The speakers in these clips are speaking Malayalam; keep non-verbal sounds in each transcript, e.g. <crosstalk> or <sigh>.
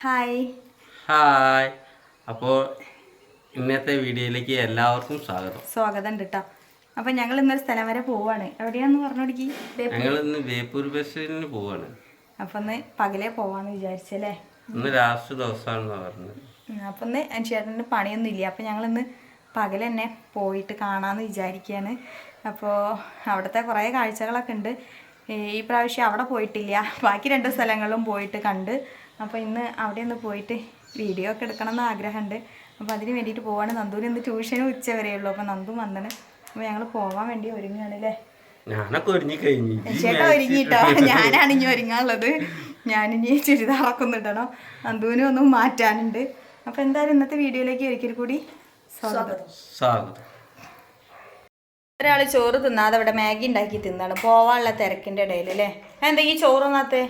ഹായ് ഹായ് അപ്പോൾ ഇന്നത്തെ വീഡിയോയിലേക്ക് എല്ലാവർക്കും സ്വാഗതം. സ്വാഗതം ഉണ്ട് കേട്ടോ അപ്പം ഞങ്ങൾ ഇന്നൊരു സ്ഥലം വരെ പോവാണ്. എവിടെയാന്ന് പറഞ്ഞോടിക്ക്? ഞങ്ങൾ ഇന്ന് ബേപ്പൂർ ബസ്സിന് പോവാണ്. അപ്പം ഒന്ന് പകലേ പോവാന്ന് വിചാരിച്ചല്ലേ? ഇന്ന് ലാസ്റ്റ് ദിവസമാണെന്ന് പറഞ്ഞത്. അപ്പൊ ഒന്ന് ചേട്ടന് പണിയൊന്നും ഇല്ല അപ്പം ഞങ്ങളിന്ന് പകൽ തന്നെ പോയിട്ട് കാണാന്ന് വിചാരിക്കുകയാണ് അപ്പോൾ അവിടുത്തെ കുറേ കാഴ്ചകളൊക്കെ ഉണ്ട് ഈ ഈ പ്രാവശ്യം അവിടെ പോയിട്ടില്ല. ബാക്കി രണ്ട് സ്ഥലങ്ങളിലും പോയിട്ട് കണ്ട് അപ്പോൾ ഇന്ന് അവിടെ ഒന്ന് പോയിട്ട് വീഡിയോ ഒക്കെ എടുക്കണം എന്ന് ആഗ്രഹമുണ്ട്. അപ്പോൾ അതിന് വേണ്ടിയിട്ട് പോവാണ്. നന്ദൂന് ഇന്ന് ട്യൂഷനും ഉച്ച വരെയുള്ളൂ അപ്പോൾ നന്ദു വന്നണ്. അപ്പോൾ ഞങ്ങൾ പോവാൻ വേണ്ടി ഒരുങ്ങുകയാണ് അല്ലേ ഞാനൊക്കെ ഒരുങ്ങി കഴിഞ്ഞു. ചേട്ടാ ഒരുങ്ങിട്ടോ? ഞാനാണ് ഇനി ഒരുങ്ങാനുള്ളത്. ഞാനിനി ചുരിദാറൊക്കെ ഒന്ന് ഇടണം നന്ദുവിനെ ഒന്നും മാറ്റാനുണ്ട്. അപ്പോൾ എന്തായാലും ഇന്നത്തെ വീഡിയോയിലേക്ക് ഒരിക്കൽ കൂടി സ്വാഗതം. സ്വാഗതം. ഒരാൾ ചോറ് തിന്നാതെ അവിടെ മാഗി ഉണ്ടാക്കി തിന്നാണ്. പോവാനുള്ള തിരക്കിന്റെ ഇടയിൽ അല്ലേ എന്താ ഈ ചോറൊന്നാത്തെ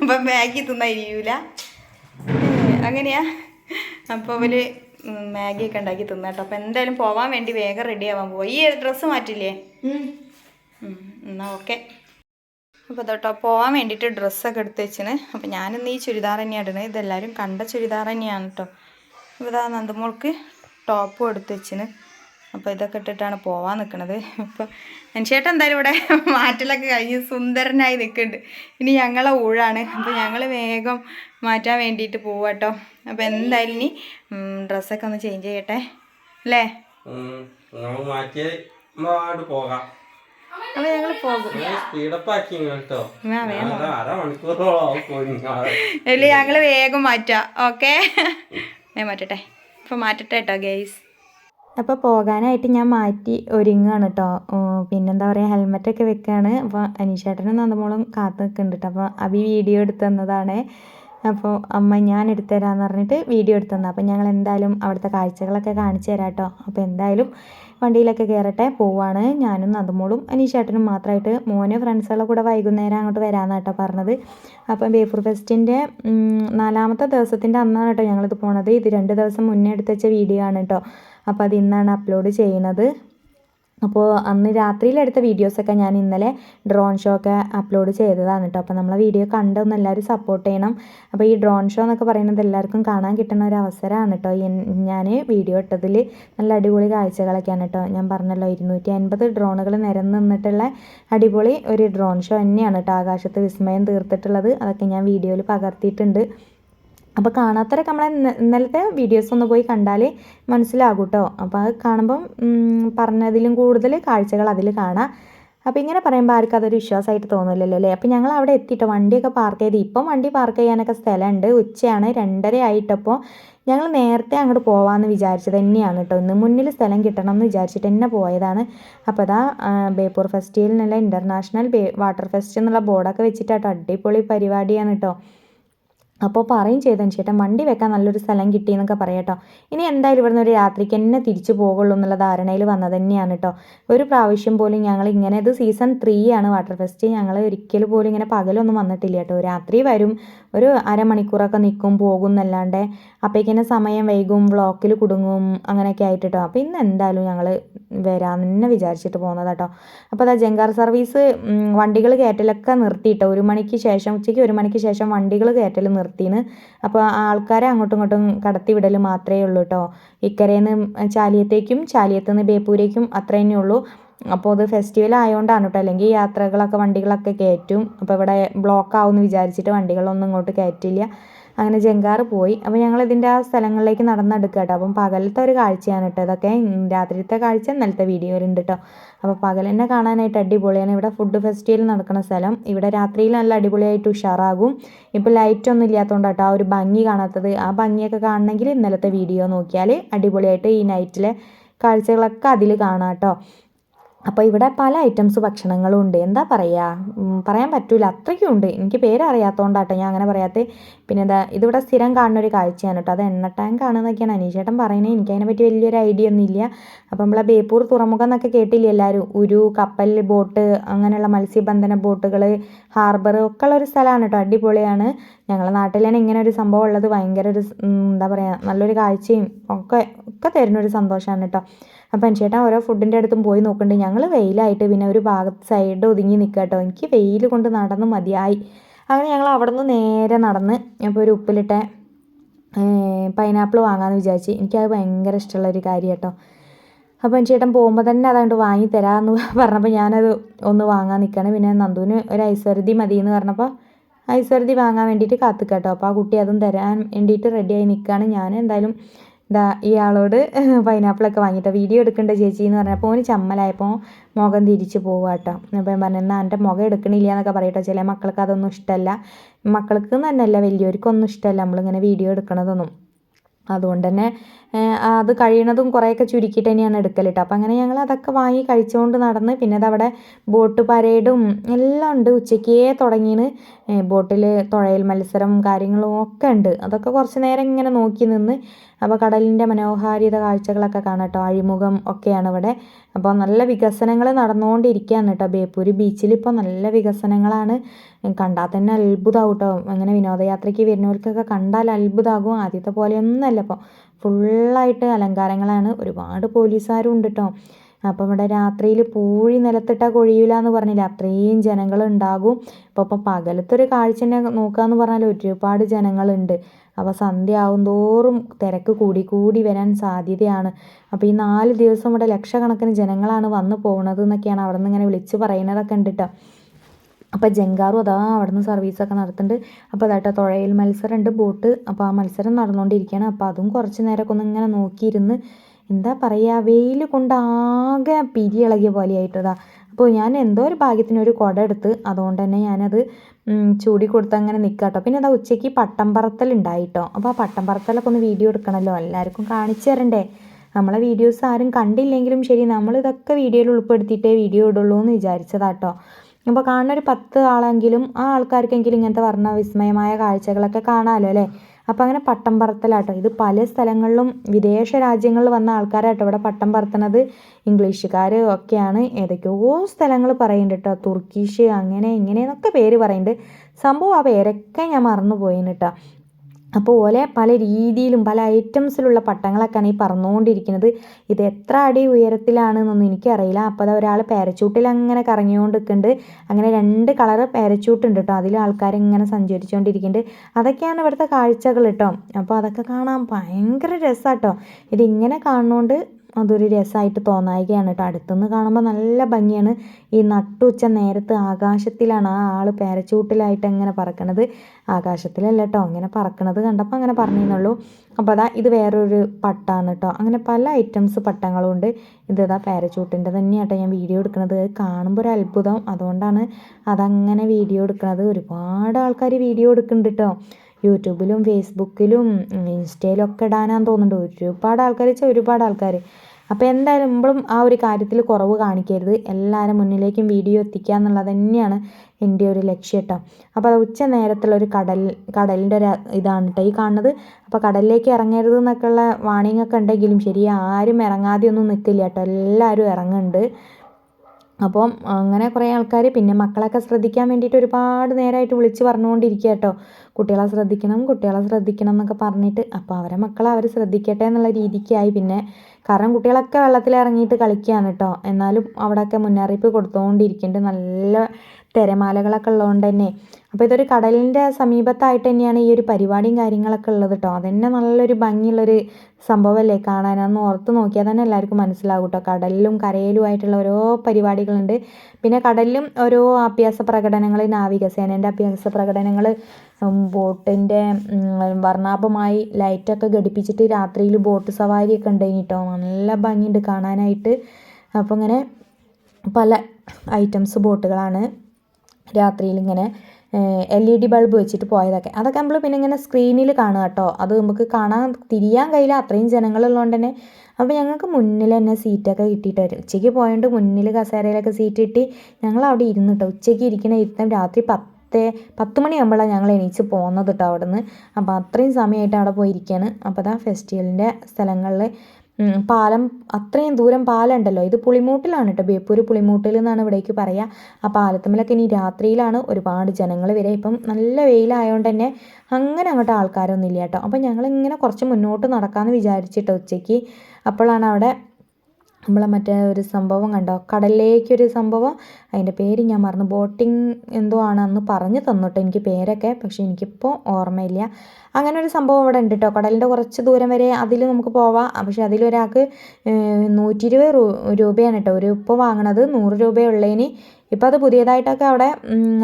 അപ്പം മാഗി തിന്നായിരിക്കൂല ഇരിയൂല അങ്ങനെയാ. അപ്പോൾ അവർ മാഗിയൊക്കെ ഉണ്ടാക്കി തിന്നാട്ടോ അപ്പം എന്തായാലും പോവാൻ വേണ്ടി വേഗം റെഡി ആവാൻ പോവാ. ഈ ഡ്രസ്സ് മാറ്റില്ലേ? എന്നാ ഓക്കെ അപ്പോൾ തൊട്ടോ പോവാൻ വേണ്ടിയിട്ട് ഡ്രസ്സൊക്കെ എടുത്ത് വെച്ചിന്. അപ്പോൾ ഞാനിന്ന് ഈ ചുരിദാർ തന്നെയാണ് ഇടുന്നത് ഇതെല്ലാവരും കണ്ട ചുരിദാർ തന്നെയാണ് കേട്ടോ. അപ്പോൾ ഇതാ നന്ദമോൾക്ക് ടോപ്പും എടുത്ത് വെച്ചിന്. അപ്പോൾ ഇതൊക്കെ ഇട്ടിട്ടാണ് പോവാൻ നിൽക്കുന്നത് അപ്പോൾ മനുഷ്യേട്ടൻ എന്തായാലും ഇവിടെ മാറ്റലൊക്കെ കഴിഞ്ഞ് സുന്ദരനായി നിൽക്കുന്നുണ്ട് ഇനി ഞങ്ങളെ ഊഴാണ്. അപ്പോൾ ഞങ്ങൾ വേഗം മാറ്റാൻ വേണ്ടിയിട്ട് പോവാട്ടോ. അപ്പോൾ എന്തായാലും ഇനി ഡ്രസ്സൊക്കെ ഒന്ന് ചേഞ്ച് ചെയ്യട്ടെ. അല്ലേ? പോകാം. അപ്പോൾ ഞങ്ങൾ പോകും. ആ, വേഗം മാറ്റാം. ഓക്കെ? ഞാൻ മാറ്റട്ടെ. ഇപ്പൊ മാറ്റട്ടെ കേട്ടോ ഗെയ്സ് അപ്പോൾ പോകാനായിട്ട് ഞാൻ മാറ്റി ഒരുങ്ങുകയാണ് കേട്ടോ പിന്നെന്താ പറയുക ഹെൽമെറ്റൊക്കെ വെക്കുകയാണ് അപ്പോൾ അനീഷേട്ടനും നന്ദമോളും കാത്തു നിൽക്കുന്നുണ്ട് കേട്ടോ അപ്പോൾ അഭി വീഡിയോ എടുത്തു തന്നതാണ്. അപ്പോൾ അമ്മ ഞാൻ എടുത്തു തരാമെന്ന് പറഞ്ഞിട്ട് വീഡിയോ എടുത്തു തന്നു. അപ്പോൾ ഞങ്ങൾ എന്തായാലും അവിടുത്തെ കാഴ്ചകളൊക്കെ കാണിച്ചു തരാം കേട്ടോ അപ്പോൾ എന്തായാലും വണ്ടിയിലൊക്കെ കയറട്ടെ പോവാണ്. ഞാനും നന്ദമോളും അനീഷേട്ടനും മാത്രമായിട്ട് മോനെ ഫ്രണ്ട്സുകളെ കൂടെ വൈകുന്നേരം അങ്ങോട്ട് വരാമെന്നാണ് കേട്ടോ പറഞ്ഞത്. അപ്പം ബേപ്പൂർ ഫെസ്റ്റിന്റെ നാലാമത്തെ ദിവസത്തിന്റെ അന്നാണ് കേട്ടോ ഞങ്ങളിത് പോണത്. ഇത് രണ്ട് ദിവസം മുന്നേ എടുത്ത് വെച്ച വീഡിയോ ആണ് കേട്ടോ അപ്പോൾ അത് ഇന്നാണ് അപ്ലോഡ് ചെയ്യുന്നത് അപ്പോൾ അന്ന് രാത്രിയിലെടുത്ത വീഡിയോസൊക്കെ ഞാൻ ഇന്നലെ ഡ്രോൺ ഷോ ഒക്കെ അപ്ലോഡ് ചെയ്തതാണ് കേട്ടോ അപ്പോൾ നമ്മളെ വീഡിയോ കണ്ടൊന്ന് എല്ലാവരും സപ്പോർട്ട് ചെയ്യണം. അപ്പോൾ ഈ ഡ്രോൺ ഷോ എന്നൊക്കെ പറയുന്നത് എല്ലാവർക്കും കാണാൻ കിട്ടുന്ന ഒരു അവസരമാണ് കേട്ടോ ഞാൻ വീഡിയോ ഇട്ടതിൽ നല്ല അടിപൊളി കാഴ്ചകളൊക്കെയാണ് കേട്ടോ ഞാൻ പറഞ്ഞല്ലോ ഇരുന്നൂറ്റി അൻപത് ഡ്രോണുകൾ നിരന്ന് നിന്നിട്ടുള്ള അടിപൊളി ഒരു ഡ്രോൺ ഷോ തന്നെയാണ് കേട്ടോ ആകാശത്ത് വിസ്മയം തീർത്തിട്ടുള്ളത്. അതൊക്കെ ഞാൻ വീഡിയോയിൽ പകർത്തിയിട്ടുണ്ട്. അപ്പോൾ കാണാത്തവരൊക്കെ നമ്മളെ ഇന്ന- ഇന്നലത്തെ വീഡിയോസ് ഒന്ന് പോയി കണ്ടാൽ മനസ്സിലാകും കേട്ടോ അപ്പോൾ അത് കാണുമ്പം പറഞ്ഞതിലും കൂടുതൽ കാഴ്ചകൾ അതിൽ കാണാം. അപ്പോൾ ഇങ്ങനെ പറയുമ്പോൾ ആർക്കും അതൊരു വിശ്വാസമായിട്ട് തോന്നില്ലല്ലോ അല്ലേ? അപ്പോൾ ഞങ്ങൾ അവിടെ എത്തിയിട്ടോ വണ്ടിയൊക്കെ പാർക്ക് ചെയ്ത്. ഇപ്പം വണ്ടി പാർക്ക് ചെയ്യാനൊക്കെ സ്ഥലമുണ്ട്. ഉച്ചയാണ്. രണ്ടര ആയിട്ടപ്പോൾ ഞങ്ങൾ നേരത്തെ അങ്ങോട്ട് പോകാമെന്ന് വിചാരിച്ചത് തന്നെയാണ് കേട്ടോ. ഇന്ന് മുന്നിൽ സ്ഥലം കിട്ടണം എന്ന് വിചാരിച്ചിട്ട് തന്നെ പോയതാണ്. അപ്പോൾ അതാ ബേപ്പൂർ ഫെസ്റ്റിവലിനുള്ള ഇന്റർനാഷണൽ വാട്ടർ ഫെസ്റ്റ് എന്നുള്ള ബോർഡൊക്കെ വെച്ചിട്ടാട്ടോ അടിപൊളി പരിപാടിയാണ് കേട്ടോ. അപ്പോൾ പറയും ചെയ്തതിന് ചേട്ടൻ വണ്ടി വെക്കാൻ നല്ലൊരു സ്ഥലം കിട്ടി എന്നൊക്കെ പറയാട്ടോ ഇനി എന്തായാലും ഇവിടുന്ന് ഒരു രാത്രിക്ക് തന്നെ തിരിച്ചു പോകുള്ളൂ എന്നുള്ള ധാരണയിൽ വന്നത് തന്നെയാണ് കേട്ടോ. ഒരു പ്രാവശ്യം പോലും ഞങ്ങൾ ഇങ്ങനെ ഇത് സീസൺ ത്രീ ആണ് വാട്ടർ ഫെസ്റ്റ് ഞങ്ങൾ ഒരിക്കലും പോലും ഇങ്ങനെ പകലൊന്നും വന്നിട്ടില്ല കേട്ടോ. രാത്രി വരും ഒരു അരമണിക്കൂറൊക്കെ നിൽക്കും പോകും എന്നല്ലാണ്ട് അപ്പോഴേക്കിനെ സമയം വൈകും ബ്ലോക്കിൽ കുടുങ്ങും അങ്ങനെയൊക്കെ ആയിട്ട് കേട്ടോ അപ്പോൾ ഇന്ന് എന്തായാലും ഞങ്ങൾ വരാമെന്ന് തന്നെ വിചാരിച്ചിട്ട് പോകുന്നത് കേട്ടോ അപ്പോൾ അതാ ജങ്കാർ സർവീസ് വണ്ടികൾ കയറ്റലൊക്കെ നിർത്തിയിട്ടോ ഒരു മണിക്ക് ശേഷം ഉച്ചയ്ക്ക് ഒരു മണിക്ക് ശേഷം വണ്ടികൾ കയറ്റൽ നിർത്തിന്ന്. അപ്പോൾ ആൾക്കാരെ അങ്ങോട്ടും ഇങ്ങോട്ടും കടത്തി വിടൽ മാത്രമേ ഉള്ളൂ കേട്ടോ ഇക്കരയിൽ നിന്ന് ചാലിയത്തേക്കും ചാലിയത്ത് നിന്ന് ബേപ്പൂരേക്കും അത്ര തന്നെ ഉള്ളൂ. അപ്പോൾ അത് ഫെസ്റ്റിവൽ ആയതുകൊണ്ടാണ് കേട്ടോ അല്ലെങ്കിൽ യാത്രകളൊക്കെ വണ്ടികളൊക്കെ കയറ്റും. അപ്പോൾ ഇവിടെ ബ്ലോക്ക് ആവുമെന്ന് വിചാരിച്ചിട്ട് വണ്ടികളൊന്നും ഇങ്ങോട്ട് കയറ്റില്ല. അങ്ങനെ ജങ്കാറ് പോയി. അപ്പോൾ ഞങ്ങൾ ഇതിന്റെ ആ സ്ഥലങ്ങളിലേക്ക് നടന്നെടുക്കുക കേട്ടോ അപ്പം പകലത്തെ ഒരു കാഴ്ചയാണ് കേട്ടോ ഇതൊക്കെ. രാത്രിത്തെ കാഴ്ച ഇന്നലത്തെ വീഡിയോയിലുണ്ട് കേട്ടോ അപ്പോൾ പകൽ തന്നെ കാണാനായിട്ട് അടിപൊളിയാണ്. ഇവിടെ ഫുഡ് ഫെസ്റ്റിവൽ നടക്കുന്ന സ്ഥലം. ഇവിടെ രാത്രിയിൽ നല്ല അടിപൊളിയായിട്ട് ഉഷാറാകും. ഇപ്പോൾ ലൈറ്റ് ഒന്നും ഇല്ലാത്തതുകൊണ്ട് കേട്ടോ ആ ഒരു ഭംഗി കാണാത്തത്. ആ ഭംഗിയൊക്കെ കാണണമെങ്കിൽ ഇന്നലത്തെ വീഡിയോ നോക്കിയാൽ അടിപൊളിയായിട്ട് ഈ നൈറ്റിലെ കാഴ്ചകളൊക്കെ അതിൽ കാണാം കേട്ടോ അപ്പോൾ ഇവിടെ പല ഐറ്റംസ് ഭക്ഷണങ്ങളും ഉണ്ട് എന്താ പറയുക പറയാൻ പറ്റൂല. അത്രയ്ക്കും ഉണ്ട് എനിക്ക് പേരറിയാത്തതുകൊണ്ടാട്ടോ ഞാൻ അങ്ങനെ പറയാത്ത. പിന്നെ എന്താ ഇതിവിടെ സ്ഥിരം കാണുന്ന ഒരു കാഴ്ചയാണ് കേട്ടോ അത് എണ്ണ ടാങ്ക് ആണെന്നൊക്കെയാണ് അനീഷേട്ടൻ പറയുന്നത് എനിക്കതിനെ പറ്റി വലിയൊരു ഐഡിയ ഒന്നും അപ്പോൾ അപ്പം നമ്മളെ ബേപ്പൂർ തുറമുഖം എന്നൊക്കെ കേട്ടില്ലേ എല്ലാവരും ഒരു കപ്പൽ ബോട്ട് അങ്ങനെയുള്ള മത്സ്യബന്ധന ബോട്ടുകൾ ഹാർബർ ഒക്കെ ഉള്ള ഒരു സ്ഥലമാണ് കേട്ടോ അടിപൊളിയാണ്. ഞങ്ങളുടെ തന്നെ ഇങ്ങനെ ഒരു സംഭവം ഉള്ളത് ഭയങ്കര ഒരു എന്താ പറയുക നല്ലൊരു കാഴ്ചയും ഒക്കെ ഒക്കെ തരുന്നൊരു സന്തോഷമാണ് കേട്ടോ അപ്പം ചേട്ടൻ ഓരോ ഫുഡിന്റെ അടുത്തും പോയി നോക്കുന്നുണ്ട് ഞങ്ങൾ വെയിലായിട്ട് പിന്നെ ഒരു ഭാഗത്ത് സൈഡ് ഒതുങ്ങി നിൽക്കുക കേട്ടോ എനിക്ക് വെയിൽ കൊണ്ട് നടന്ന് മതിയായി. അങ്ങനെ ഞങ്ങൾ അവിടെ നിന്ന് നേരെ നടന്ന് അപ്പോൾ ഒരു ഉപ്പിലിട്ട പൈനാപ്പിൾ വാങ്ങാമെന്ന് വിചാരിച്ച്. എനിക്കത് ഭയങ്കര ഇഷ്ടമുള്ള ഒരു കാര്യം കേട്ടോ അപ്പോൾ ചേട്ടൻ പോകുമ്പോൾ തന്നെ അതുകൊണ്ട് വാങ്ങി തരാമെന്ന് പറഞ്ഞപ്പോൾ ഞാനത് ഒന്ന് വാങ്ങാൻ നിൽക്കുകയാണ് പിന്നെ നന്ദുവിന് ഒരു ഐശ്വര്യതി മതി എന്ന് പറഞ്ഞപ്പോൾ ഐശ്വര്യതി വാങ്ങാൻ വേണ്ടിയിട്ട് കാത്തു കേട്ടോ അപ്പോൾ ആ കുട്ടി അതും തരാൻ വേണ്ടിയിട്ട് റെഡിയായി നിൽക്കുകയാണ് ഞാൻ എന്തായാലും ഇതാ ഇയാളോട് <laughs> പൈനാപ്പിളൊക്കെ വാങ്ങിയിട്ട് വീഡിയോ എടുക്കണ്ട ചേച്ചി എന്ന് പറഞ്ഞപ്പോൾ ഓന് ചമ്മലായപ്പോൾ മുഖം തിരിച്ചു പോവുക കേട്ടോ ഞാൻ പറഞ്ഞു എന്നാൽ എന്റെ മുഖം എടുക്കണില്ല എന്നൊക്കെ പറയട്ടോ. ചില മക്കൾക്ക് അതൊന്നും ഇഷ്ടമല്ല മക്കൾക്ക് തന്നെയല്ല വലിയവർക്കൊന്നും ഇഷ്ടമല്ല നമ്മളിങ്ങനെ വീഡിയോ എടുക്കണതൊന്നും. അതുകൊണ്ട് തന്നെ അത് കഴിയണതും കുറേയൊക്കെ ചുരുക്കിയിട്ട് തന്നെയാണ് എടുക്കൽ കേട്ടോ അപ്പം അങ്ങനെ ഞങ്ങൾ അതൊക്കെ വാങ്ങി കഴിച്ചുകൊണ്ട് നടന്ന് പിന്നെ അതവിടെ ബോട്ട് പരേഡും എല്ലാം ഉണ്ട്. ഉച്ചയ്ക്കേ തുടങ്ങിയത് ബോട്ടിൽ തുഴയൽ മത്സരം കാര്യങ്ങളും ഒക്കെ ഉണ്ട്. അതൊക്കെ കുറച്ച് നേരം ഇങ്ങനെ നോക്കി നിന്ന് അപ്പോൾ കടലിന്റെ മനോഹാരിത കാഴ്ചകളൊക്കെ കാണാം കേട്ടോ. അഴിമുഖം ഒക്കെയാണ് ഇവിടെ. അപ്പോൾ നല്ല വികസനങ്ങൾ നടന്നുകൊണ്ടിരിക്കുകയാണ് കേട്ടോ. ബേപ്പൂർ ബീച്ചിൽ ഇപ്പോൾ നല്ല വികസനങ്ങളാണ്. കണ്ടാൽ തന്നെ അത്ഭുതമാവും കേട്ടോ. അങ്ങനെ വിനോദയാത്രയ്ക്ക് വരുന്നവർക്കൊക്കെ കണ്ടാൽ അത്ഭുതമാകും ആദ്യത്തെ പോലെയൊന്നുമല്ല ഇപ്പോൾ. ഫുള്ളായിട്ട് അലങ്കാരങ്ങളാണ്. ഒരുപാട് പോലീസുകാരും ഉണ്ട് കേട്ടോ അപ്പോൾ ഇവിടെ രാത്രിയിൽ പൂഴി നിലത്തിട്ടാൽ കൊഴിയില്ല എന്ന് പറഞ്ഞില്ല? അത്രയും ജനങ്ങളുണ്ടാകും. ഇപ്പോൾ ഇപ്പം പകലത്തൊരു കാഴ്ചനെ നോക്കുകയെന്ന് പറഞ്ഞാൽ ഒരുപാട് ജനങ്ങളുണ്ട്. അപ്പോൾ സന്ധ്യ ആവും തോറും തിരക്ക് കൂടി കൂടി വരാൻ സാധ്യതയാണ്. അപ്പോൾ ഈ നാല് ദിവസം ഇവിടെ ലക്ഷക്കണക്കിന് ജനങ്ങളാണ് വന്നു പോകുന്നത് എന്നൊക്കെയാണ് അവിടെ നിന്ന് ഇങ്ങനെ വിളിച്ച് പറയുന്നതൊക്കെ ഉണ്ട് കേട്ടോ അപ്പോൾ ജങ്കാറും അതാ അവിടുന്ന് സർവീസൊക്കെ നടത്തുന്നുണ്ട്. അപ്പോൾ അതായിട്ട് തുഴയിൽ മത്സരമുണ്ട് ബോട്ട്. അപ്പോൾ ആ മത്സരം നടന്നുകൊണ്ടിരിക്കുകയാണ്. അപ്പോൾ അതും കുറച്ച് നേരമൊക്കെ ഒന്ന് ഇങ്ങനെ നോക്കിയിരുന്ന് എന്താ പറയുക വെയിൽ കൊണ്ട് ആകെ പിരി ഇളകിയ പോലെയായിട്ടതാ അപ്പോൾ ഞാൻ എന്തോ ഒരു ഭാഗ്യത്തിന് ഒരു കുട എടുത്ത് അതുകൊണ്ട് തന്നെ ഞാനത് ചൂടി കൊടുത്ത് അങ്ങനെ നിൽക്കാം കേട്ടോ പിന്നെ അതാ ഉച്ചയ്ക്ക് പട്ടം പറത്തൽ ഉണ്ടായിട്ടോ. അപ്പോൾ ആ പട്ടം പറത്തലൊക്കെ ഒന്ന് വീഡിയോ എടുക്കണമല്ലോ എല്ലാവർക്കും കാണിച്ചു തരണ്ടേ. നമ്മളെ വീഡിയോസ് ആരും കണ്ടില്ലെങ്കിലും ശരി നമ്മളിതൊക്കെ വീഡിയോയിൽ ഉൾപ്പെടുത്തിയിട്ടേ വീഡിയോ ഇടുള്ളൂ എന്ന് വിചാരിച്ചതാട്ടോ അപ്പോൾ കാണുന്ന ഒരു പത്ത് ആളെങ്കിലും ആ ആൾക്കാർക്കെങ്കിലും ഇങ്ങനത്തെ വർണ വിസ്മയമായ കാഴ്ചകളൊക്കെ കാണാമല്ലോ അല്ലേ? അപ്പോൾ അങ്ങനെ പട്ടം പറത്തലാട്ടോ. ഇത് പല സ്ഥലങ്ങളിലും വിദേശ രാജ്യങ്ങളിൽ വന്ന ആൾക്കാരാട്ടോ ഇവിടെ പട്ടം പറത്തണത് ഇംഗ്ലീഷുകാർ ഒക്കെയാണ്. ഏതൊക്കെയോ സ്ഥലങ്ങൾ പറയുന്നുണ്ട് കേട്ടോ. തുർക്കീഷ് അങ്ങനെ ഇങ്ങനെ എന്നൊക്കെ പേര് പറയുന്നുണ്ട്. സംഭവം ആ പേരൊക്കെ ഞാൻ മറന്നു പോയിന് കേട്ടോ. അപ്പോൾ ഓലെ പല രീതിയിലും പല ഐറ്റംസിലുള്ള പട്ടങ്ങളൊക്കെയാണ് ഈ പറന്നുകൊണ്ടിരിക്കുന്നത് ഇത് എത്ര അടി ഉയരത്തിലാണെന്നൊന്നും എനിക്കറിയില്ല. അപ്പോൾ അത് ഒരാൾ പാരച്ചൂട്ടിൽ അങ്ങനെ കറങ്ങിക്കൊണ്ട് നിൽക്കുന്നുണ്ട് അങ്ങനെ രണ്ട് കളറ് പാരച്ചൂട്ടുണ്ട് കേട്ടോ. അതിൽ ആൾക്കാരിങ്ങനെ സഞ്ചരിച്ചുകൊണ്ടിരിക്കുന്നുണ്ട് അതൊക്കെയാണ് ഇവിടുത്തെ കാഴ്ചകൾ കേട്ടോ. അപ്പോൾ അതൊക്കെ കാണാൻ ഭയങ്കര രസമാട്ടോ ഇതിങ്ങനെ കാണുന്നതുകൊണ്ട് അതൊരു രസമായിട്ട് തോന്നായികയാണ് കേട്ടോ അടുത്തുനിന്ന് കാണുമ്പോൾ നല്ല ഭംഗിയാണ്. ഈ നട്ടുച്ച നേരത്ത് ആകാശത്തിലാണ് ആ ആൾ പാരച്ചൂട്ടിലായിട്ട് അങ്ങനെ പറക്കണത്. ആകാശത്തിലല്ല കേട്ടോ അങ്ങനെ പറക്കണത് കണ്ടപ്പോൾ അങ്ങനെ പറഞ്ഞെന്നുള്ളൂ അപ്പോൾ അതാ ഇത് വേറൊരു പട്ടാണ് കേട്ടോ അങ്ങനെ പല ഐറ്റംസ് പട്ടങ്ങളും ഉണ്ട്. ഇത് ഇതാ പാരച്ചൂട്ടിന്റെ തന്നെയാട്ടോ ഞാൻ വീഡിയോ എടുക്കുന്നത് കാണുമ്പോൾ ഒരു അത്ഭുതം. അതുകൊണ്ടാണ് അതങ്ങനെ വീഡിയോ എടുക്കുന്നത് ഒരുപാട് ആൾക്കാർ വീഡിയോ എടുക്കുന്നുണ്ട് കേട്ടോ യൂട്യൂബിലും ഫേസ്ബുക്കിലും ഇൻസ്റ്റയിലും ഒക്കെ ഇടാനാന്ന് തോന്നുന്നുണ്ട്. ഒരുപാട് ആൾക്കാർ വെച്ചാൽ ഒരുപാട് ആൾക്കാർ അപ്പോൾ എന്തായാലും നമ്മളും ആ ഒരു കാര്യത്തിൽ കുറവ് കാണിക്കരുത്. എല്ലാവരും മുന്നിലേക്കും വീഡിയോ എത്തിക്കുക എന്നുള്ളത് തന്നെയാണ് എന്റെ ഒരു ലക്ഷ്യം കേട്ടോ. അപ്പോൾ അത് ഉച്ച നേരത്തുള്ള ഒരു കടൽ കടലിന്റെ ഒരു ഇതാണ് കേട്ടോ ഈ കാണുന്നത്. അപ്പോൾ കടലിലേക്ക് ഇറങ്ങരുത് എന്നൊക്കെയുള്ള വാണിംഗ് ഉണ്ടെങ്കിലും ശരി ആരും ഇറങ്ങാതെ ഒന്നും നിൽക്കില്ല കേട്ടോ. എല്ലാവരും ഇറങ്ങുന്നുണ്ട്. അപ്പം അങ്ങനെ കുറേ ആൾക്കാർ പിന്നെ മക്കളൊക്കെ ശ്രദ്ധിക്കാൻ വേണ്ടിയിട്ട് ഒരുപാട് നേരമായിട്ട് വിളിച്ച് പറഞ്ഞുകൊണ്ടിരിക്കുക കേട്ടോ. കുട്ടികളെ ശ്രദ്ധിക്കണം കുട്ടികളെ ശ്രദ്ധിക്കണം എന്നൊക്കെ പറഞ്ഞിട്ട്. അപ്പോൾ അവരെ മക്കളെ അവർ ശ്രദ്ധിക്കട്ടെ എന്നുള്ള രീതിക്കായി പിന്നെ കാരണം കുട്ടികളൊക്കെ വെള്ളത്തിൽ ഇറങ്ങിയിട്ട് കളിക്കുകയാണ് കേട്ടോ. എന്നാലും അവിടെയൊക്കെ മുന്നറിയിപ്പ് കൊടുത്തുകൊണ്ടിരിക്കുന്നുണ്ട്. നല്ല തിരമാലകളൊക്കെ ഉള്ളതുകൊണ്ട് തന്നെ. അപ്പോൾ ഇതൊരു കടലിന്റെ സമീപത്തായിട്ട് തന്നെയാണ് ഈ ഒരു പരിപാടിയും കാര്യങ്ങളൊക്കെ ഉള്ളത് കേട്ടോ അതന്നെ നല്ലൊരു ഭംഗിയുള്ളൊരു സംഭവമല്ലേ കാണാൻ. അന്ന് ഓർത്ത് നോക്കിയാൽ തന്നെ എല്ലാവർക്കും മനസ്സിലാവും കേട്ടോ കടലിലും കരയിലുമായിട്ടുള്ള ഓരോ പരിപാടികളുണ്ട്. പിന്നെ കടലിലും ഓരോ അഭ്യാസ പ്രകടനങ്ങൾ നാവികസേനേന്റെ അഭ്യാസ പ്രകടനങ്ങൾ ബോട്ടിന്റെ വർണാഭമായി ലൈറ്റൊക്കെ ഘടിപ്പിച്ചിട്ട് രാത്രിയിൽ ബോട്ട് സവാരിയൊക്കെ ഉണ്ടായിന് കേട്ടോ നല്ല ഭംഗിയുണ്ട് കാണാനായിട്ട്. അപ്പോൾ ഇങ്ങനെ പല ഐറ്റംസ് ബോട്ടുകളാണ് രാത്രിയിൽ ഇങ്ങനെ എൽ ഇ ഡി ബൾബ് വെച്ചിട്ട് പോയതൊക്കെ. അതൊക്കെ നമ്മൾ പിന്നെ ഇങ്ങനെ സ്ക്രീനിൽ കാണുക കേട്ടോ. അത് നമുക്ക് കാണാൻ തിരിയാൻ കഴിയില്ല. അത്രയും ജനങ്ങളുള്ളതുകൊണ്ട് തന്നെ. അപ്പോൾ ഞങ്ങൾക്ക് മുന്നിൽ തന്നെ സീറ്റൊക്കെ കിട്ടിയിട്ട് വരും. ഉച്ചയ്ക്ക് പോയതുകൊണ്ട് മുന്നിൽ കസേരയിലൊക്കെ സീറ്റ് കിട്ടി ഞങ്ങൾ അവിടെ ഇരുന്ന് കേട്ടോ. ഉച്ചയ്ക്ക് ഇരിക്കണ ഇരുത്തം രാത്രി പത്ത് പത്ത് മണിയാകുമ്പോഴാണ് ഞങ്ങൾ എണീച്ച് പോകുന്നത് കേട്ടോ അവിടെ നിന്ന് അപ്പോൾ അത്രയും സമയമായിട്ട് അവിടെ പോയിരിക്കുകയാണ് അപ്പോൾ അതാ ഫെസ്റ്റിവലിന്റെ സ്ഥലങ്ങളിൽ പാലം അത്രയും ദൂരം പാലം ഉണ്ടല്ലോ ഇത് പുളിമൂട്ടിലാണ് കേട്ടോ. ബേപ്പൂർ പുളിമൂട്ടിൽ എന്നാണ് ഇവിടേക്ക് പറയുക ആ പാലത്തുമ്മലൊക്കെ ഇനി രാത്രിയിലാണ് ഒരുപാട് ജനങ്ങൾ വരെ ഇപ്പം നല്ല വെയിലായതുകൊണ്ട് തന്നെ അങ്ങനെ അങ്ങോട്ട് ആൾക്കാരൊന്നും ഇല്ല കേട്ടോ. അപ്പം ഞങ്ങളിങ്ങനെ കുറച്ച് മുന്നോട്ട് നടക്കാമെന്ന് വിചാരിച്ചിട്ടോ ഉച്ചയ്ക്ക്. അപ്പോഴാണ് അവിടെ നമ്മളെ മറ്റേ ഒരു സംഭവം കണ്ടോ? കടലിലേക്കൊരു സംഭവം. അതിന്റെ പേര് ഞാൻ മറന്നു. ബോട്ടിങ് എന്തോ ആണ് പറഞ്ഞു തന്നിട്ടോ എനിക്ക് പേരൊക്കെ പക്ഷെ എനിക്കിപ്പോൾ ഓർമ്മയില്ല. അങ്ങനെ ഒരു സംഭവം ഇവിടെ ഉണ്ട് കേട്ടോ കടലിന്റെ കുറച്ച് ദൂരം വരെ അതിൽ നമുക്ക് പോവാം. പക്ഷെ അതിലൊരാൾക്ക് നൂറ്റി ഇരുപത് രൂപയാണ് കേട്ടോ ഒരു ഇപ്പോൾ വാങ്ങണത്. നൂറ് രൂപയുള്ളതിന് ഇപ്പോൾ അത് പുതിയതായിട്ടൊക്കെ അവിടെ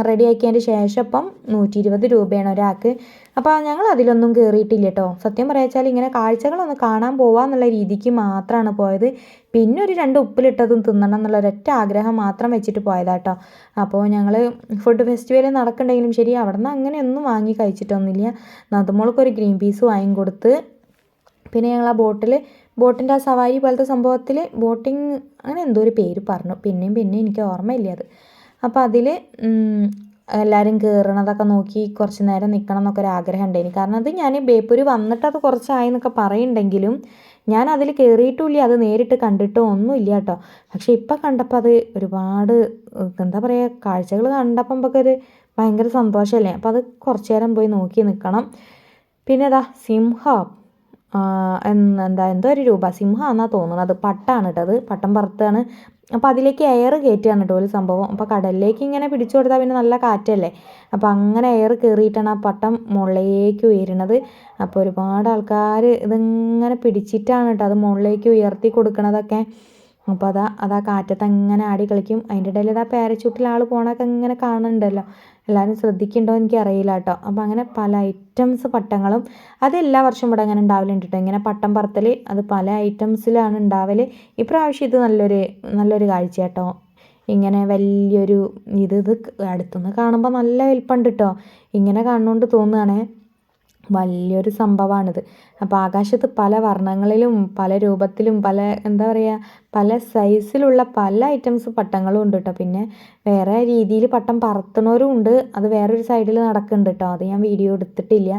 റെഡി ആക്കിയതിന്റെ ശേഷം ഇപ്പം നൂറ്റി ഇരുപത് രൂപയാണ് ഒരാൾക്ക്. അപ്പോൾ ഞങ്ങൾ അതിലൊന്നും കയറിയിട്ടില്ല കേട്ടോ. സത്യം പറയാച്ചാൽ ഇങ്ങനെ കാഴ്ചകളൊന്ന് കാണാൻ പോവാന്നുള്ള രീതിക്ക് മാത്രമാണ് പോയത്. പിന്നെ ഒരു രണ്ട് ഉപ്പിലിട്ടതും തിന്നണം എന്നുള്ള ഒരൊറ്റ ആഗ്രഹം മാത്രം വെച്ചിട്ട് പോയതാട്ടോ അപ്പോൾ ഞങ്ങൾ ഫുഡ് ഫെസ്റ്റിവൽ നടക്കണ്ടെങ്കിലും ശരി അവിടെ നിന്ന് അങ്ങനെയൊന്നും വാങ്ങി കഴിച്ചിട്ടൊന്നുമില്ല. നതുമോൾക്കൊരു ഗ്രീൻ പീസ് വാങ്ങി കൊടുത്ത് പിന്നെ ഞങ്ങൾ ആ ബോട്ടിൽ ബോട്ടിന്റെ ആ സവാരി പോലത്തെ സംഭവത്തിൽ ബോട്ടിങ് അങ്ങനെ എന്തോ ഒരു പേര് പറഞ്ഞു. പിന്നെയും പിന്നെയും എനിക്ക് ഓർമ്മയില്ല അത്. അപ്പോൾ അതിൽ എല്ലാവരും കയറണതൊക്കെ നോക്കി കുറച്ച് നേരം നിൽക്കണം എന്നൊക്കെ ഒരു ആഗ്രഹം ഉണ്ടായിരുന്നു. കാരണം അത് ഞാൻ ബേപ്പൂർ വന്നിട്ട് അത് കുറച്ചായി എന്നൊക്കെ പറയുന്നുണ്ടെങ്കിലും ഞാൻ അതിൽ കയറിയിട്ടുമില്ല അത് നേരിട്ട് കണ്ടിട്ടോ ഒന്നുമില്ല കേട്ടോ. പക്ഷേ ഇപ്പം കണ്ടപ്പോൾ അത് ഒരുപാട് എന്താ പറയുക കാഴ്ചകൾ കണ്ടപ്പോൾ നമുക്കൊരു ഭയങ്കര സന്തോഷമല്ലേ? അപ്പോൾ അത് കുറച്ച് നേരം പോയി നോക്കി നിൽക്കണം. പിന്നെ അതാ സിംഹം. എന്താ എന്തോ ഒരു രൂപ സിംഹം തോന്നുന്നത് അത് പട്ടാണ് കേട്ടത് പട്ടം പറത്താണ്. അപ്പോൾ അതിലേക്ക് എയർ കയറ്റുകയാണ് കേട്ടോ ഒരു സംഭവം. അപ്പോൾ കടലിലേക്ക് ഇങ്ങനെ പിടിച്ചു കൊടുത്താൽ പിന്നെ നല്ല കാറ്റല്ലേ? അപ്പോൾ അങ്ങനെ എയർ കയറിയിട്ടാണ് ആ പട്ടം മുകളിലേക്ക് ഉയരുന്നത്. അപ്പോൾ ഒരുപാട് ആൾക്കാർ ഇതിങ്ങനെ പിടിച്ചിട്ടാണ് കേട്ടോ അത് മുകളിലേക്ക് ഉയർത്തി കൊടുക്കണതൊക്കെ. അപ്പോൾ അതാ അതാ കാറ്റത്ത് അങ്ങനെ ആടി കളിക്കും. അതിന്റെ ഇടയിൽ ഇതാ പാരച്യൂട്ടിൽ ആൾ പോണൊക്കെ ഇങ്ങനെ കാണുന്നുണ്ടല്ലോ. എല്ലാവരും ശ്രദ്ധിക്കുന്നുണ്ടോ എനിക്ക് അറിയില്ല കേട്ടോ. അപ്പോൾ അങ്ങനെ പല ഐറ്റംസ് പട്ടങ്ങളും അത് എല്ലാ വർഷവും ഇവിടെ അങ്ങനെ ഉണ്ടാവലുണ്ട് കേട്ടോ. ഇങ്ങനെ പട്ടം പറത്തൽ അത് പല ഐറ്റംസിലാണ് ഉണ്ടാവൽ ഇപ്രാവശ്യം ഇത് നല്ലൊരു നല്ലൊരു കാഴ്ച കേട്ടോ. ഇങ്ങനെ വലിയൊരു ഇത് ഇത് അടുത്തുനിന്ന് കാണുമ്പോൾ നല്ല വലിപ്പമുണ്ട് കേട്ടോ. ഇങ്ങനെ കാണുന്നതുകൊണ്ട് തോന്നുകയാണേ വലിയൊരു സംഭവമാണിത് അപ്പോൾ ആകാശത്ത് പല വർണങ്ങളിലും പല രൂപത്തിലും പല എന്താ പറയുക പല സൈസിലുള്ള പല ഐറ്റംസ് പട്ടങ്ങളും ഉണ്ട് കേട്ടോ പിന്നെ വേറെ രീതിയിൽ പട്ടം പറത്തണവരും ഉണ്ട്. അത് വേറൊരു സൈഡിൽ നടക്കുന്നുണ്ട് കേട്ടോ അത് ഞാൻ വീഡിയോ എടുത്തിട്ടില്ല.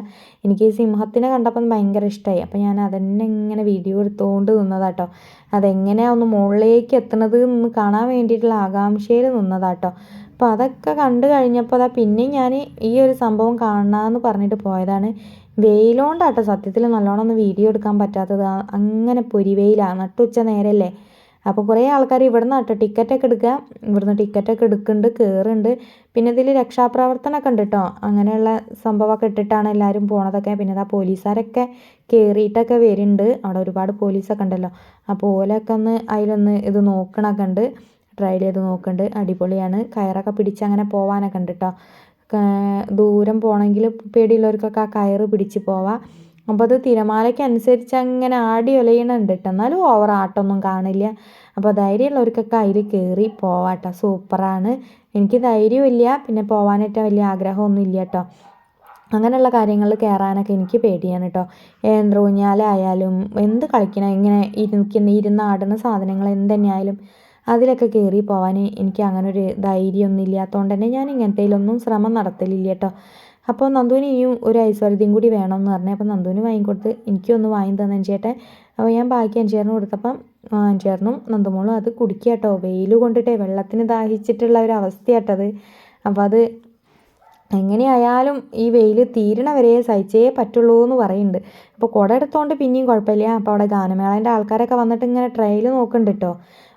എനിക്ക് ഈ സിംഹത്തിനെ കണ്ടപ്പം ഭയങ്കര ഇഷ്ടമായി അപ്പോൾ ഞാൻ അതന്നെ ഇങ്ങനെ വീഡിയോ എടുത്തുകൊണ്ട് നിന്നതാട്ടോ അതെങ്ങനെയാണ് ഒന്ന് മുകളിലേക്ക് എത്തണത് എന്ന് കാണാൻ വേണ്ടിയിട്ടുള്ള ആകാംക്ഷയിൽ നിന്നതാട്ടോ അപ്പോൾ അതൊക്കെ കണ്ടു കഴിഞ്ഞപ്പോൾ അതാ പിന്നെയും ഞാൻ ഈ ഒരു സംഭവം കാണാമെന്ന് പറഞ്ഞിട്ട് പോയതാണ്. വെയിലോണ്ടാട്ടോ സത്യത്തിൽ നല്ലോണം ഒന്ന് വീഡിയോ എടുക്കാൻ പറ്റാത്തത്. അങ്ങനെ പൊരിവെയിലാണ് നട്ടുച്ച നേരല്ലേ. അപ്പോൾ കുറേ ആൾക്കാർ ഇവിടെ നിന്ന് കേട്ടോ ടിക്കറ്റൊക്കെ എടുക്കുക ഇവിടുന്ന് ടിക്കറ്റൊക്കെ എടുക്കുന്നുണ്ട് കയറുന്നുണ്ട് പിന്നെ ഇതിൽ രക്ഷാപ്രവർത്തനമൊക്കെ ഉണ്ട് കേട്ടോ അങ്ങനെയുള്ള സംഭവമൊക്കെ ഇട്ടിട്ടാണ് എല്ലാവരും പോണതൊക്കെ. പിന്നെ ഇതാ പോലീസുകാരൊക്കെ കയറിയിട്ടൊക്കെ വരുന്നുണ്ട് അവിടെ ഒരുപാട് പോലീസൊക്കെ ഉണ്ടല്ലോ അപ്പോൾ ഓലൊക്കെ ഒന്ന് അതിലൊന്ന് ഇത് നോക്കണൊക്കെ ഉണ്ട് ട്രയൽ ചെയ്ത് നോക്കുന്നുണ്ട് അടിപൊളിയാണ്. കയറൊക്കെ പിടിച്ച് അങ്ങനെ പോവാനൊക്കെ ഉണ്ട് കേട്ടോ ദൂരം പോകണമെങ്കിൽ പേടിയുള്ളവർക്കൊക്കെ ആ കയറ് പിടിച്ച് പോവാം. അപ്പോൾ അത് തിരമാലയ്ക്ക് അനുസരിച്ച് അങ്ങനെ ആടി ഒലയണുണ്ട് കേട്ടോ എന്നാലും ഓവർ ആട്ടൊന്നും കാണില്ല. അപ്പോൾ ധൈര്യമുള്ളവർക്കൊക്കെ അതിൽ കയറി പോവാം കേട്ടോ സൂപ്പറാണ്. എനിക്ക് ധൈര്യമില്ല പിന്നെ പോകാനായിട്ട് വലിയ ആഗ്രഹമൊന്നും ഇല്ല കേട്ടോ അങ്ങനെയുള്ള കാര്യങ്ങളിൽ കയറാനൊക്കെ എനിക്ക് പേടിയാണ് കേട്ടോ യന്ത്രൂഞ്ഞാലായാലും എന്ത് കളിക്കണം? ഇങ്ങനെ ഇരിക്കുന്ന ഇരുന്ന് ആടുന്ന സാധനങ്ങൾ എന്ത് തന്നെയായാലും അതിലൊക്കെ കയറി പോകാൻ എനിക്ക് അങ്ങനെ ഒരു ധൈര്യമൊന്നും ഇല്ലാത്തതുകൊണ്ട് തന്നെ ഞാൻ ഇങ്ങനത്തേലൊന്നും ശ്രമം നടത്തലില്ല കേട്ടോ. അപ്പോൾ നന്ദുവിന് ഇനിയും ഒരു ഐശ്വര്യതയും കൂടി വേണമെന്ന് പറഞ്ഞു അപ്പോൾ നന്ദുവിന് വാങ്ങിക്കൊടുത്ത് എനിക്കൊന്ന് വാങ്ങി തന്നെ ചേട്ടൻ അപ്പോൾ ഞാൻ ബാക്കി അഞ്ചേറിന് കൊടുത്തപ്പം അഞ്ചേറിനും നന്ദുമോളും അത് കുടിക്കുക കേട്ടോ. വെയിൽ കൊണ്ടിട്ടേ വെള്ളത്തിന് ദാഹിച്ചിട്ടുള്ള ഒരു അവസ്ഥയാട്ടത് അപ്പോൾ അത്. എങ്ങനെയായാലും ഈ വെയിൽ തീരണ വരെ സഹിച്ചേ പറ്റുള്ളൂ എന്ന് പറയുന്നുണ്ട്. അപ്പോൾ കുട എടുത്തോണ്ട് പിന്നെയും കുഴപ്പമില്ല. അപ്പോൾ അവിടെ ഗാനമേളേന്റെ ആൾക്കാരൊക്കെ വന്നിട്ട് ഇങ്ങനെ ട്രെയിൽ നോക്കുന്നുണ്ട് കേട്ടോ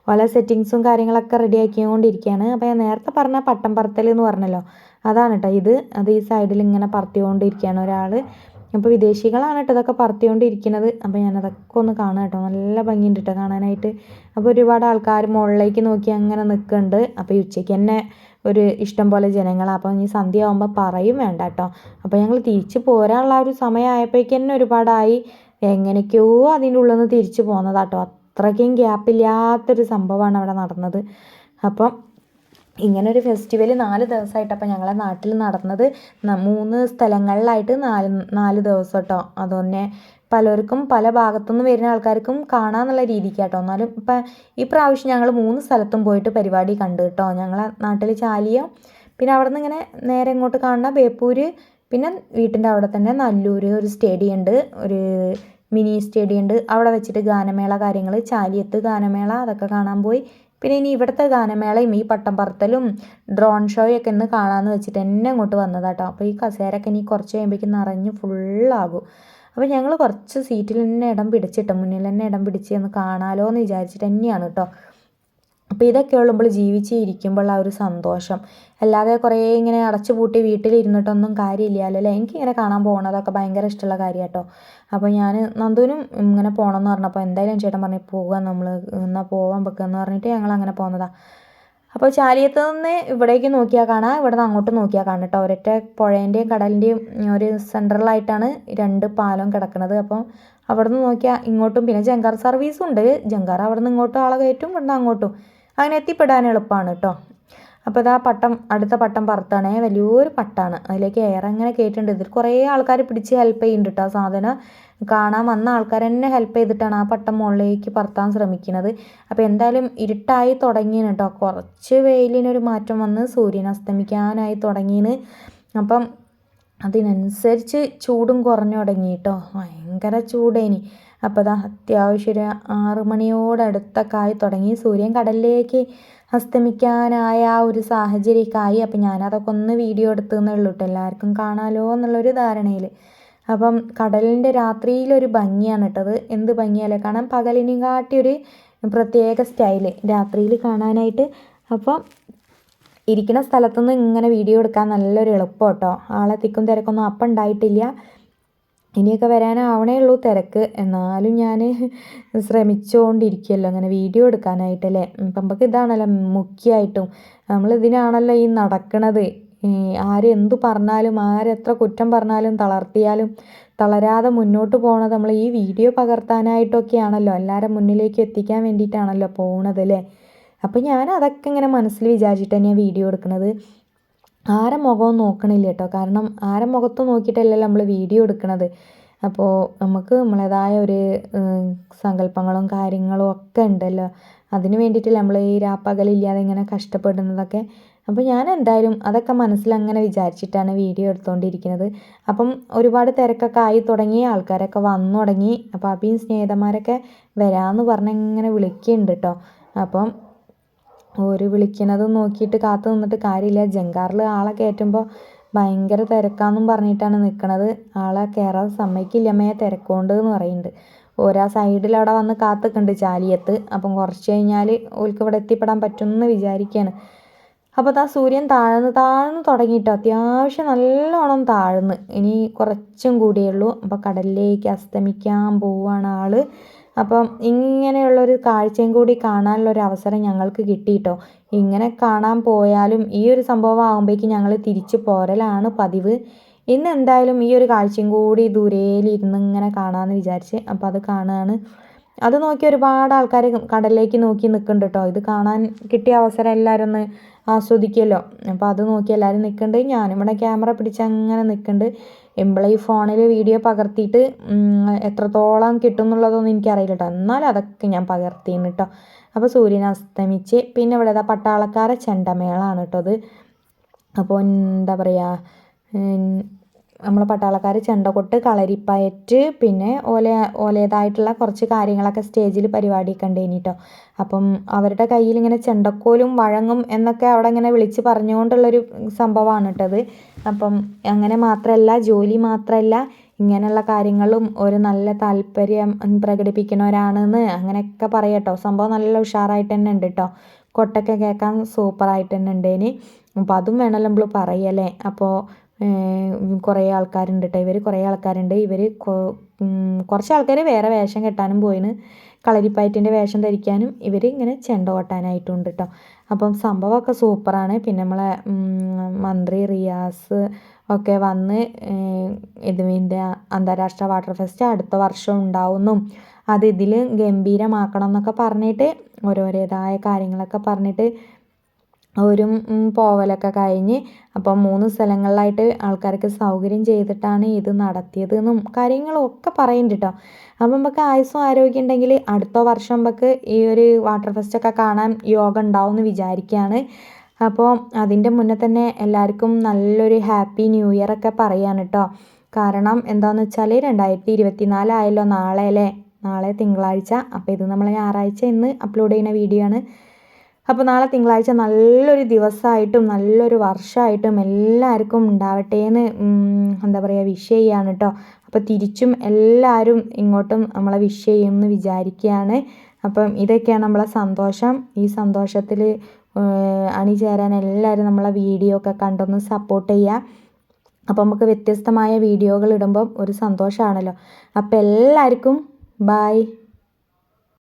പല സെറ്റിങ്സും കാര്യങ്ങളൊക്കെ റെഡി ആക്കിക്കൊണ്ടിരിക്കുകയാണ് അപ്പോൾ ഞാൻ നേരത്തെ പറഞ്ഞ പട്ടം പറത്തൽ എന്ന് പറഞ്ഞല്ലോ അതാണ് കേട്ടോ ഇത്. അത് ഈ സൈഡിൽ ഇങ്ങനെ പറത്തിക്കൊണ്ടിരിക്കുകയാണ് ഒരാൾ അപ്പോൾ വിദേശികളാണ് കേട്ടോ ഇതൊക്കെ പറത്തിക്കൊണ്ടിരിക്കുന്നത്. അപ്പോൾ ഞാനതൊക്കെ ഒന്ന് കാണാം കേട്ടോ നല്ല ഭംഗിയുണ്ട് കേട്ടോ കാണാനായിട്ട്. അപ്പോൾ ഒരുപാട് ആൾക്കാർ മുകളിലേക്ക് നോക്കി അങ്ങനെ നിൽക്കുന്നുണ്ട്. അപ്പോൾ ഈ ഉച്ചയ്ക്ക് തന്നെ ഒരു ഇഷ്ടം പോലെ ജനങ്ങളാണ് അപ്പോൾ ഈ സന്ധ്യ ആകുമ്പോൾ പറയും വേണ്ട കേട്ടോ അപ്പോൾ ഞങ്ങൾ തിരിച്ച് പോരാനുള്ള ഒരു സമയമായപ്പോഴേക്ക് തന്നെ ഒരുപാടായി. എങ്ങനെയൊക്കെയോ അതിന്റെ ഉള്ളിൽ നിന്ന് തിരിച്ച് പോകുന്നതാട്ടോ അത്രയ്ക്കും ഗ്യാപ്പില്ലാത്തൊരു സംഭവമാണ് അവിടെ നടന്നത്. അപ്പം ഇങ്ങനെ ഒരു ഫെസ്റ്റിവൽ നാല് ദിവസമായിട്ട് അപ്പം ഞങ്ങളെ നാട്ടിൽ നടന്നത് മൂന്ന് സ്ഥലങ്ങളിലായിട്ട് നാല് നാല് ദിവസം കേട്ടോ അതുതന്നെ പലർക്കും പല ഭാഗത്തുനിന്ന് വരുന്ന ആൾക്കാർക്കും കാണാമെന്നുള്ള രീതിക്ക് കേട്ടോ എന്നാലും ഇപ്പം ഈ പ്രാവശ്യം ഞങ്ങൾ മൂന്ന് സ്ഥലത്തും പോയിട്ട് പരിപാടി കണ്ടു കേട്ടോ ഞങ്ങളെ നാട്ടിൽ ചാലിയ പിന്നെ അവിടെ നിന്ന് ഇങ്ങനെ നേരെ ഇങ്ങോട്ട് കാണുന്ന ബേപ്പൂര് പിന്നെ വീട്ടിന്റെ അവിടെ തന്നെ നല്ലൂർ ഒരു സ്റ്റേഡിയം ഉണ്ട് ഒരു മിനി സ്റ്റേഡിയം ഉണ്ട് അവിടെ വെച്ചിട്ട് ഗാനമേള കാര്യങ്ങൾ ചാലിയത്ത് ഗാനമേള അതൊക്കെ കാണാൻ പോയി. പിന്നെ ഇനി ഇവിടുത്തെ ഗാനമേളയും ഈ പട്ടം പറത്തലും ഡ്രോൺ ഷോയൊക്കെ ഇന്ന് കാണാമെന്ന് വെച്ചിട്ട് എന്നെ അങ്ങോട്ട് വന്നതാട്ടോ. അപ്പോൾ ഈ കസേരയൊക്കെ ഇനി കുറച്ച് കഴിയുമ്പോഴേക്കും നിറഞ്ഞ് ഫുള്ളാകും അപ്പോൾ ഞങ്ങൾ കുറച്ച് സീറ്റിൽ തന്നെ ഇടം പിടിച്ചിട്ട് മുന്നിൽ തന്നെ ഇടം പിടിച്ച് ഒന്ന് കാണാലോ എന്ന് വിചാരിച്ചിട്ട് തന്നെയാണ് കേട്ടോ അപ്പോൾ ഇതൊക്കെ ഉള്ളുമ്പോൾ ജീവിച്ച് ഇരിക്കുമ്പോൾ ആ ഒരു സന്തോഷം. അല്ലാതെ കുറേ ഇങ്ങനെ അടച്ചു പൂട്ടി വീട്ടിലിരുന്നിട്ടൊന്നും കാര്യമില്ലല്ലോ അല്ലേ? എനിക്കിങ്ങനെ കാണാൻ പോകണതൊക്കെ ഭയങ്കര ഇഷ്ടമുള്ള കാര്യം കേട്ടോ അപ്പോൾ ഞാൻ നന്ദുവിനും ഇങ്ങനെ പോകണമെന്ന് പറഞ്ഞപ്പോൾ എന്തായാലും ചേട്ടൻ പറഞ്ഞു പോകാം നമ്മൾ എന്നാൽ പോവാൻ വെക്കാന്ന് പറഞ്ഞിട്ട് ഞങ്ങൾ അങ്ങനെ പോകുന്നതാണ് അപ്പോൾ ചാലിയത്ത് നിന്ന് ഇവിടേക്ക് നോക്കിയാൽ കാണാം. ഇവിടെ നിന്ന് അങ്ങോട്ട് നോക്കിയാൽ കാണാം കേട്ടോ. ഒരൊറ്റ പുഴേന്റെയും കടലിന്റെയും ഒരു സെൻട്രലായിട്ടാണ് രണ്ട് പാലം കിടക്കുന്നത് അപ്പം അവിടെ നിന്ന് നോക്കിയാൽ ഇങ്ങോട്ടും പിന്നെ ജങ്കാർ സർവീസും ഉണ്ട് ജങ്കാർ അവിടെ നിന്ന് ഇങ്ങോട്ടും ആളെ കയറ്റും ഇവിടെ നിന്ന് അങ്ങോട്ടും. അങ്ങനെ എത്തിപ്പെടാൻ എളുപ്പമാണ് കേട്ടോ അപ്പോൾ ഇതാ പട്ടം അടുത്ത പട്ടം പറത്താണേ. വലിയൊരു പട്ടാണ്. അതിലേക്ക് എയർ അങ്ങനെ കയറ്റുന്നുണ്ട് ഇതിൽ കുറേ ആൾക്കാർ പിടിച്ച് ഹെൽപ്പ് ചെയ്യുന്നുണ്ട് കേട്ടോ സാധനം കാണാൻ വന്ന ആൾക്കാർ തന്നെ ഹെൽപ്പ് ചെയ്തിട്ടാണ് ആ പട്ടം മുകളിലേക്ക് പറത്താൻ ശ്രമിക്കുന്നത്. അപ്പോൾ എന്തായാലും ഇരുട്ടായി തുടങ്ങിയാണ് കേട്ടോ കുറച്ച് വെയിലിനൊരു മാറ്റം വന്ന് സൂര്യൻ അസ്തമിക്കാനായി തുടങ്ങിയെന്ന് അപ്പം അതിനനുസരിച്ച് ചൂടും കുറഞ്ഞു തുടങ്ങി കേട്ടോ ഭയങ്കര ചൂടേനി. അപ്പോൾ അതാ അത്യാവശ്യം ഒരു ആറ് മണിയോടടുത്തൊക്കെ ആയി തുടങ്ങി. സൂര്യൻ കടലിലേക്ക് അസ്തമിക്കാനായ ആ ഒരു സാഹചര്യമൊക്കെ ആയി അപ്പം ഞാനതൊക്കെ ഒന്ന് വീഡിയോ എടുത്തെന്നേ ഉള്ളൂ കേട്ടോ എല്ലാവർക്കും കാണാമല്ലോ എന്നുള്ളൊരു ധാരണയിൽ അപ്പം കടലിന്റെ രാത്രിയിലൊരു ഭംഗിയാണ് കേട്ടത് എന്ത് ഭംഗിയല്ലേ? കാണാൻ പകലിനെയും കാട്ടി ഒരു പ്രത്യേക സ്റ്റൈൽ രാത്രിയിൽ കാണാനായിട്ട്. അപ്പം ഇരിക്കുന്ന സ്ഥലത്തുനിന്ന് ഇങ്ങനെ വീഡിയോ എടുക്കാൻ നല്ലൊരു എളുപ്പം കേട്ടോ ആളെ തിക്കും തിരക്കൊന്നും അപ്പം ഉണ്ടായിട്ടില്ല. ഇനിയൊക്കെ വരാനാവണേ ഉള്ളൂ തിരക്ക്. എന്നാലും ഞാൻ ശ്രമിച്ചുകൊണ്ടിരിക്കുമല്ലോ അങ്ങനെ വീഡിയോ എടുക്കാനായിട്ടല്ലേ. നമുക്ക് ഇതാണല്ലോ മുഖ്യമായിട്ടും നമ്മൾ ഇതിനാണല്ലോ ഈ നടക്കണത്. ആര് എന്തു പറഞ്ഞാലും ആരെത്ര കുറ്റം പറഞ്ഞാലും തളർത്തിയാലും തളരാതെ മുന്നോട്ട് പോകണത് നമ്മൾ ഈ വീഡിയോ പകർത്താനായിട്ടൊക്കെയാണല്ലോ. എല്ലാവരും മുന്നിലേക്ക് എത്തിക്കാൻ വേണ്ടിയിട്ടാണല്ലോ പോകണത് അല്ലേ അപ്പോൾ ഞാൻ അതൊക്കെ ഇങ്ങനെ മനസ്സിൽ വിചാരിച്ചിട്ട് ഞാൻ വീഡിയോ എടുക്കുന്നത് ആരെ മുഖവും നോക്കണില്ല കേട്ടോ. കാരണം ആരെ മുഖത്ത് നോക്കിയിട്ടല്ലല്ലോ നമ്മൾ വീഡിയോ എടുക്കണത്? അപ്പോൾ നമുക്ക് നമ്മളേതായ ഒരു സങ്കല്പങ്ങളും കാര്യങ്ങളും ഒക്കെ ഉണ്ടല്ലോ. അതിന് വേണ്ടിയിട്ടല്ലേ നമ്മൾ ഈ രാപ്പകലില്ലാതെ ഇങ്ങനെ കഷ്ടപ്പെടുന്നതൊക്കെ. അപ്പോൾ ഞാൻ എന്തായാലും അതൊക്കെ മനസ്സിൽ അങ്ങനെ വിചാരിച്ചിട്ടാണ് വീഡിയോ എടുത്തുകൊണ്ടിരിക്കുന്നത് അപ്പം ഒരുപാട് തിരക്കൊക്കെ ആയി തുടങ്ങി ആൾക്കാരൊക്കെ വന്നു തുടങ്ങി. അപ്പോൾ അഭിയും സ്നേഹിതന്മാരൊക്കെ വരാമെന്ന് പറഞ്ഞ് ഇങ്ങനെ വിളിക്കുന്നുണ്ട് കേട്ടോ. അപ്പം ഓര് വിളിക്കണത് നോക്കിയിട്ട് കാത്തു നിന്നിട്ട് കാര്യമില്ല. ജങ്കാറിൽ ആളെ കയറ്റുമ്പോൾ ഭയങ്കര തിരക്കാന്നും പറഞ്ഞിട്ടാണ് നിൽക്കണത് ആളെ കയറാൻ സമ്മതിക്കില്ല. മേ തിരക്കുകൊണ്ട് എന്ന് പറയുന്നുണ്ട്. ഓരോ സൈഡിൽ അവിടെ വന്ന് കാത്തുക്കുണ്ട് ചാലിയത്ത്. അപ്പം കുറച്ച് കഴിഞ്ഞാൽ ഓൽക്ക് ഇവിടെ എത്തിപ്പെടാൻ പറ്റുമെന്ന് വിചാരിക്കുകയാണ് അപ്പോൾ ദാ സൂര്യൻ താഴ്ന്ന് താഴ്ന്ന് തുടങ്ങിയിട്ടോ അത്യാവശ്യം നല്ലോണം താഴ്ന്ന്. ഇനി കുറച്ചും കൂടിയേ ഉള്ളൂ. അപ്പോൾ കടലിലേക്ക് അസ്തമിക്കാൻ പോവുകയാണ് ആൾ. അപ്പം ഇങ്ങനെയുള്ളൊരു കാഴ്ചയും കൂടി കാണാനുള്ളൊരു അവസരം ഞങ്ങൾക്ക് കിട്ടിയിട്ടോ. ഇങ്ങനെ കാണാൻ പോയാലും ഈ ഒരു സംഭവം ആകുമ്പോഴേക്കും ഞങ്ങൾ തിരിച്ച് പോരലാണ് പതിവ്. ഇന്ന് എന്തായാലും ഈ ഒരു കാഴ്ചയും കൂടി ദൂരേലിരുന്ന് ഇങ്ങനെ കാണാമെന്ന് വിചാരിച്ച് അപ്പോൾ അത് കാണുകയാണ് അത് നോക്കി ഒരുപാട് ആൾക്കാർ കടലിലേക്ക് നോക്കി നിൽക്കുന്നുണ്ട് കേട്ടോ ഇത് കാണാൻ കിട്ടിയ അവസരം എല്ലാവരും ഒന്ന് ആസ്വദിക്കുമല്ലോ അപ്പോൾ അത് നോക്കി എല്ലാവരും നിൽക്കുന്നുണ്ട് ഞാനിവിടെ ക്യാമറ പിടിച്ച് അങ്ങനെ നിൽക്കുന്നുണ്ട് ഈ ഫോണിൽ വീഡിയോ പകർത്തിയിട്ട് എത്രത്തോളം കിട്ടും എന്നുള്ളതൊന്നും എനിക്കറിയില്ല കേട്ടോ എന്നാലും അതൊക്കെ ഞാൻ പകർത്തിന്ന് കേട്ടോ അപ്പോൾ സൂര്യൻ അസ്തമിച്ച് പിന്നെ ഇവിടെ ഇതാ പട്ടാളക്കാരെ ചെണ്ടമേളാണ് കേട്ടോ അത് അപ്പോൾ എന്താ പറയുക നമ്മളെ പട്ടാളക്കാർ ചെണ്ടകൊട്ട് കളരിപ്പയറ്റ് പിന്നെ ഓല ഓലേതായിട്ടുള്ള കുറച്ച് കാര്യങ്ങളൊക്കെ സ്റ്റേജിൽ പരിപാടി കേട്ടോ അപ്പം അവരുടെ കയ്യിൽ ഇങ്ങനെ ചെണ്ടക്കോലും വഴങ്ങും എന്നൊക്കെ അവിടെ ഇങ്ങനെ വിളിച്ച് പറഞ്ഞുകൊണ്ടുള്ളൊരു സംഭവമാണ് കേട്ടത് അപ്പം അങ്ങനെ മാത്രമല്ല ജോലി മാത്രമല്ല ഇങ്ങനെയുള്ള കാര്യങ്ങളും ഒരു നല്ല താല്പര്യം പ്രകടിപ്പിക്കുന്നവരാണെന്ന് അങ്ങനെയൊക്കെ പറയാട്ടോ. സംഭവം നല്ല ഉഷാറായിട്ട് തന്നെ ഉണ്ട് കേട്ടോ കൊട്ടൊക്കെ കേൾക്കാൻ സൂപ്പറായിട്ട് തന്നെ ഉണ്ട് ഇനി അപ്പോൾ അതും വേണമല്ലോ നമ്മൾ പറയല്ലേ? അപ്പോൾ കുറേ ആൾക്കാരുണ്ട് കേട്ടോ ഇവർ കുറേ ആൾക്കാരുണ്ട്. ഇവർ കുറച്ച് ആൾക്കാർ വേറെ വേഷം കെട്ടാനും പോയിന് കളരിപ്പയറ്റിന്റെ വേഷം ധരിക്കാനും ഇവർ ഇങ്ങനെ ചെണ്ട കൊട്ടാനായിട്ടുണ്ട് കേട്ടോ അപ്പം സംഭവമൊക്കെ സൂപ്പറാണ്. പിന്നെ നമ്മളെ മന്ത്രി റിയാസ് ഒക്കെ വന്ന് ഇതിന്റെ അന്താരാഷ്ട്ര വാട്ടർ ഫെസ്റ്റ് അടുത്ത വർഷം ഉണ്ടാവുന്നു അത് ഇതിൽ ഗംഭീരമാക്കണം എന്നൊക്കെ പറഞ്ഞിട്ട് ഓരോരേതായ കാര്യങ്ങളൊക്കെ പറഞ്ഞിട്ട് അവരും പോവലൊക്കെ കഴിഞ്ഞ് അപ്പം മൂന്ന് സ്ഥലങ്ങളിലായിട്ട് ആൾക്കാർക്ക് സൗകര്യം ചെയ്തിട്ടാണ് ഇത് നടത്തിയത് എന്നും കാര്യങ്ങളും ഒക്കെ പറയുന്നുണ്ട് കേട്ടോ അപ്പം നമുക്ക് ആയുസ്സും ആരോഗ്യം ഉണ്ടെങ്കിൽ അടുത്ത വർഷം നമുക്ക് ഈ ഒരു വാട്ടർ ഫെസ്റ്റ് ഒക്കെ കാണാൻ യോഗ ഉണ്ടാവും എന്ന് വിചാരിക്കുകയാണ്. അപ്പോൾ അതിന്റെ മുന്നേ തന്നെ എല്ലാവർക്കും നല്ലൊരു ഹാപ്പി ന്യൂ ഇയർ ഒക്കെ പറയാണ് കേട്ടോ. കാരണം എന്താണെന്ന് വെച്ചാൽ രണ്ടായിരത്തി ഇരുപത്തി നാലായല്ലോ നാളെ അല്ലേ? നാളെ തിങ്കളാഴ്ച. അപ്പോൾ ഇത് നമ്മൾ ഞായറാഴ്ച ഇന്ന് അപ്ലോഡ് ചെയ്യുന്ന വീഡിയോ ആണ്. അപ്പോൾ നാളെ തിങ്കളാഴ്ച നല്ലൊരു ദിവസമായിട്ടും നല്ലൊരു വർഷമായിട്ടും എല്ലാവർക്കും ഉണ്ടാവട്ടെ എന്ന് എന്താ പറയുക വിഷ് ചെയ്യാണ് കേട്ടോ അപ്പോൾ തിരിച്ചും എല്ലാവരും ഇങ്ങോട്ടും നമ്മളെ വിഷ് ചെയ്യുമെന്ന് വിചാരിക്കുകയാണ്. അപ്പം ഇതൊക്കെയാണ് നമ്മളെ സന്തോഷം. ഈ സന്തോഷത്തിൽ അണിചേരാൻ എല്ലാവരും നമ്മളെ വീഡിയോ ഒക്കെ കണ്ടൊന്ന് സപ്പോർട്ട് ചെയ്യുക അപ്പോൾ നമുക്ക് വ്യത്യസ്തമായ വീഡിയോകൾ ഇടുമ്പം ഒരു സന്തോഷമാണല്ലോ അപ്പോൾ എല്ലാവർക്കും ബായ്